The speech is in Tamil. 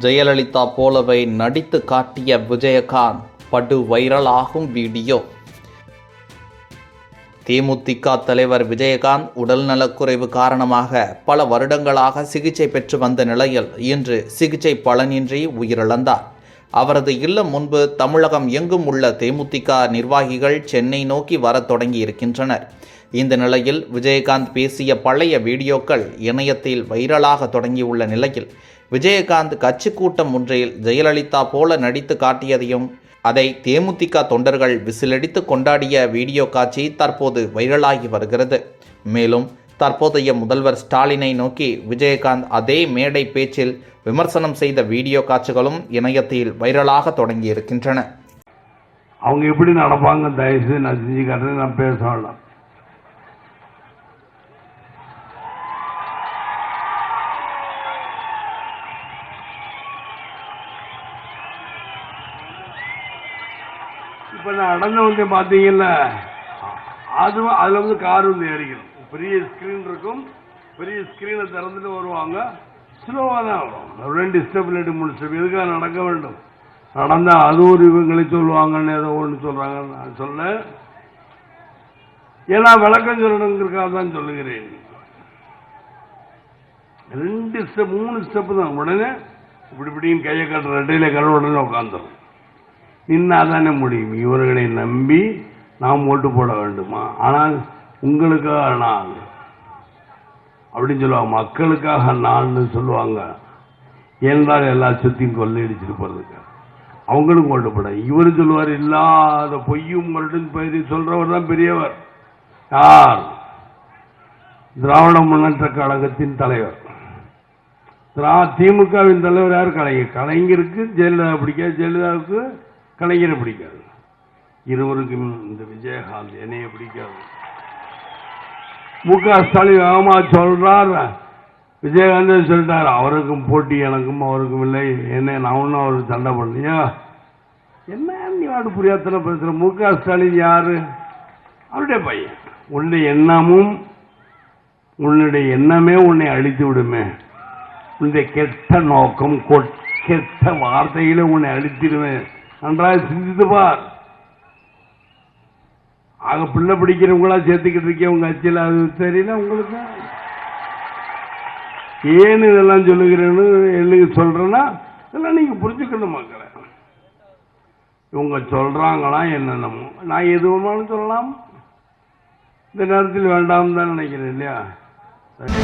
ஜெயலலிதா போலவே நடித்து காட்டிய விஜயகாந்த் படு வைரலாகும் வீடியோ. தேமுதிக தலைவர் விஜயகாந்த் உடல்நலக்குறைவு காரணமாக பல வருடங்களாக சிகிச்சை பெற்று வந்த நிலையில் இன்று சிகிச்சை பலனின்றி உயிரிழந்தார். அவரது இல்லம் முன்பு தமிழகம் எங்கும் உள்ள தேமுதிக நிர்வாகிகள் சென்னை நோக்கி வரத் தொடங்கி இருக்கின்றனர் இந்த நிலையில் விஜயகாந்த் பேசிய பழைய வீடியோக்கள் இணையத்தில் வைரலாக தொடங்கியுள்ள நிலையில் விஜயகாந்த் கட்சி கூட்டம் ஒன்றில் ஜெயலலிதா போல நடித்து காட்டியதையும் அதை தேமுதிக தொண்டர்கள் விசிலடித்து கொண்டாடிய வீடியோ காட்சி தற்போது வைரலாகி வருகிறது. மேலும் தற்போதைய முதல்வர் ஸ்டாலினை நோக்கி விஜயகாந்த் அதே மேடை பேச்சில் விமர்சனம் செய்த வீடியோ காட்சிகளும் இணையத்தில் வைரலாக தொடங்கியிருக்கின்றன. அவங்க எப்படி நடப்பாங்க? தயவுசெய்து நான் செஞ்சு காட்டுறேன் நான் பேச வேண்டாம். இப்ப நான் நடந்து வந்து பாத்தீங்கல்ல அது அதுல வந்து கார் வந்து ஏறிக்கணும். பெரிய ஸ்கிரீன் இருக்கும். பெரிய ஸ்கிரீனை திறந்துட்டு வருவாங்க. ஸ்லோவாக தான் வரும் ரெண்டு ஸ்டெப் இல்லாட்டி மூணு ஸ்டெப் எதுக்காக நடக்க வேண்டும்? நடந்தா அது ஒரு இவங்களை சொல்லுவாங்கன்னு ஏதோ ஒன்று சொல்றாங்க. நான் சொல்ல ஏன்னா விளக்கம் சொல்லணுங்கிறக்காக தான் சொல்லுகிறேன். ரெண்டு ஸ்டெப் மூணு ஸ்டெப் தான். உடனே இப்படி இப்படியும் கையை கட்டுற ரெட்டையில கரு உடனே உட்காந்துரும். நின்னா தானே முடியும். இவர்களை நம்பி நாம் ஓட்டு போட வேண்டுமா? ஆனால் உங்களுக்காக நான் அப்படின்னு சொல்லுவாங்க. மக்களுக்காக நான்னு சொல்லுவாங்க. என்றால் எல்லா சொத்தையும் கொள்ளையடிச்சிட்டு போறதுக்கு. அவங்களும் ஓட்டு போட இவர் சொல்லுவார் இல்லாத பொய்யும் மருடன் பயிரி சொல்றவர் தான் பெரியவர். யார்? திராவிட முன்னேற்ற கழகத்தின் தலைவர். திரா திமுகவின் தலைவர் யார்? கலைஞர். கலைஞருக்கு ஜெயலலிதா பிடிக்காது. ஜெயலலிதாவுக்கு கலைஞரை பிடிக்காது. இருவருக்கும் இந்த விஜயகாந்த் என்னைய பிடிக்காது. மு க ஸ்டாலின் ஆமா சொல்றார். விஜயகாந்த் சொல்லிட்டார் அவருக்கும் போட்டி எனக்கும் அவருக்கும் இல்லை. என்ன நான் ஒன்றும் அவருக்கு சண்டை பண்ணலையா என்ன நீ வாடு புரியாத்தனை பேசுற? மு க ஸ்டாலின் யாரு? அவருடைய பையன். உன்னுடைய எண்ணமும் உன்னுடைய எண்ணமே உன்னை அழித்து விடுமே. உன்னுடைய கெட்ட நோக்கம் கொ- கெட்ட வார்த்தைகளை உன்னை அழித்திடுவேன் நன்றாக சிந்தித்து பார். ஆக பிள்ளை பிடிக்கிறவங்களா சேர்த்துக்கிட்டு இருக்கேன் உங்க அச்சில் அது தெரியல உங்களுக்கு? ஏன்னு இதெல்லாம் சொல்லுகிறேன்னு எழுதி சொல்றேன்னா இதெல்லாம் நீங்க புரிஞ்சுக்கணும் மக்களை. இவங்க சொல்றாங்களா என்னென்னமோ. நான் எதுவுமானு சொல்லலாம். இந்த நேரத்தில் வேண்டாம் தான் நினைக்கிறேன் இல்லையா? சரி.